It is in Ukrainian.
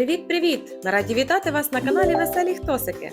Привіт-привіт! Раді вітати вас на каналі Веселі Хтосики.